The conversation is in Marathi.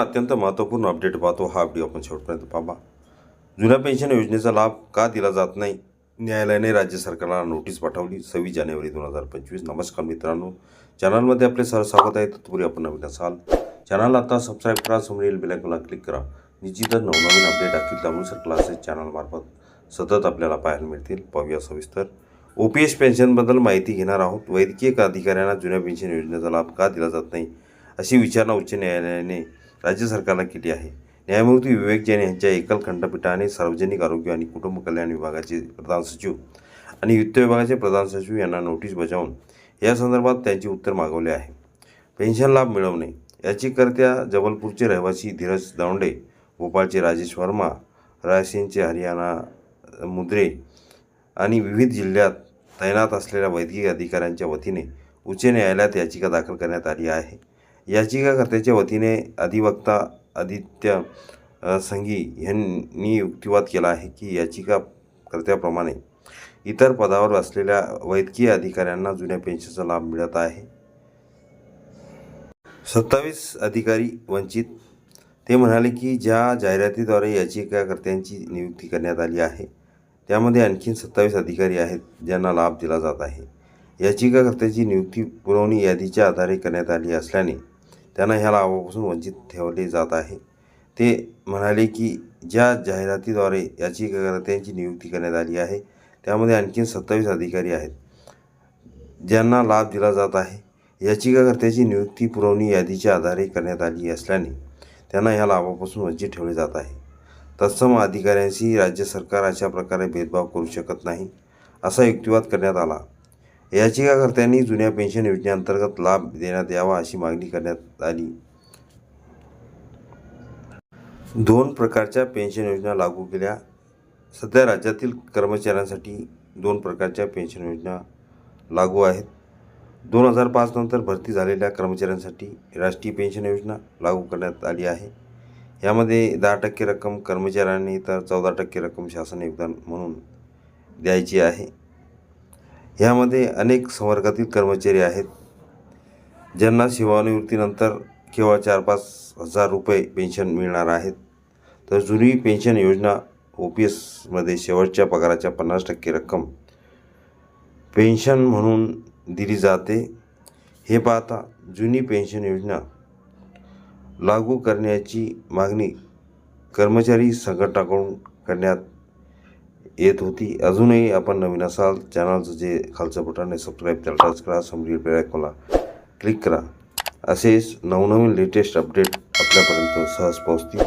अत्यंत महत्त्वपूर्ण अपडेट पाहतो. हा व्हिडिओ आपण शेवटपर्यंत पाहा जुन्या पेन्शन योजनेचा लाभ का दिला जात नाही? न्यायालयाने राज्य सरकारला नोटीस पाठवली. सव्वीस जानेवारी दोन हजार पंचवीस. नमस्कार मित्रांनो. चॅनलमध्ये आपले सर स्वागत आहे. तत्पूर्वी आपण नवीन असाल. चॅनल आता सबस्क्राईब करा. समोरील बेलायकॉनला क्लिक करा. निश्चितच नवनवीन अपडेट अखिल सर क्लासेस चॅनलमार्फत सतत आपल्याला पाहायला मिळतील. पाहूया सविस्तर. ओ पी एस पेन्शनबद्दल माहिती घेणार आहोत. वैद्यकीय अधिकाऱ्यांना जुन्या पेन्शन योजनेचा लाभ का दिला जात नाही? अशी विचारणा उच्च न्यायालयाने राज्य सरकारला केली आहे. न्यायमूर्ती विवेक जैन यांच्या एकल खंडपीठाने सार्वजनिक आरोग्य आणि कुटुंब कल्याण विभागाचे प्रधान सचिव आणि वित्त विभागाचे प्रधान सचिव यांना नोटीस बजावून या संदर्भात त्यांचे उत्तर मागवले आहे. पेन्शन लाभ मिळवणे याचिकर्त्या जबलपूरचे रहिवासी धीरज दावंडे भोपाळचे राजेश वर्मा रायसेनचे हरियाणा मुद्रे आणि विविध जिल्ह्यात तैनात असलेल्या वैद्यकीय अधिकाऱ्यांच्या वतीने उच्च न्यायालयात याचिका दाखल करण्यात आली आहे. याचिकाकर्त्याच्या वतीने अधिवक्ता आदित्य संघी यांनी युक्तिवाद केला आहे की याचिकाकर्त्याप्रमाणे इतर पदावर असलेल्या वैद्यकीय अधिकाऱ्यांना जुन्या पेन्शनचा लाभ मिळत आहे. सत्तावीस अधिकारी वंचित. ते म्हणाले की ज्या जाहिरातीद्वारे याचिकाकर्त्यांची नियुक्ती करण्यात आली आहे त्यामध्ये आणखीन सत्तावीस अधिकारी आहेत ज्यांना लाभ दिला जात आहे. याचिकाकर्त्याची नियुक्ती पुरवणी यादीच्या आधारे करण्यात आली असल्याने त्यांना ह्या लाभापासून वंचित ठेवले जात आहे. ते म्हणाले की ज्या जाहिरातीद्वारे याचिकाकर्त्यांची नियुक्ती करण्यात आली आहे त्यामध्ये आणखीन सत्तावीस अधिकारी आहेत ज्यांना लाभ दिला जात आहे. याचिकाकर्त्याची नियुक्ती पुरवणी यादीच्या आधारे करण्यात आली असल्याने त्यांना ह्या लाभापासून वंचित ठेवले जात आहे. तत्सम अधिकाऱ्यांशी राज्य सरकार अशा प्रकारे भेदभाव करू शकत नाही असा युक्तिवाद करण्यात आला. याचिकाकर्त्यांनी जुन्या पेन्शन योजनेअंतर्गत लाभ देण्यात यावा अशी मागणी करण्यात आली. दोन प्रकारच्या पेन्शन योजना लागू केल्या. सध्या राज्यातील कर्मचाऱ्यांसाठी दोन प्रकारच्या पेन्शन योजना लागू आहेत. दोन हजार पाच नंतर भरती झालेल्या कर्मचाऱ्यांसाठी राष्ट्रीय पेन्शन योजना लागू करण्यात आली आहे. यामध्ये दहा टक्के रक्कम कर्मचाऱ्यांनी तर चौदा टक्के रक्कम शासन योगदान म्हणून द्यायची आहे. ह्यामध्ये अनेक संवर्गातील कर्मचारी आहेत. ज्यांना सेवानिवृत्तीनंतर केवळ चार पाच हजार रुपये पेन्शन मिळणार आहेत. तर जुनी पेन्शन योजना ओ पी एसमध्ये शेवटच्या पगाराच्या पन्नास टक्के रक्कम पेन्शन म्हणून दिली जाते. हे पाहता जुनी पेन्शन योजना लागू करण्याची मागणी कर्मचारी संघटनाकडून करण्यात येत होती. अजूनही आपण नवीन असाल चॅनलचं जे खालचं बटन आहे सबस्क्राईब त्याला टच करा समोरील बेलायकॉनला क्लिक करा. असेच नवनवीन लेटेस्ट अपडेट आपल्यापर्यंत सहज पोहोचतील.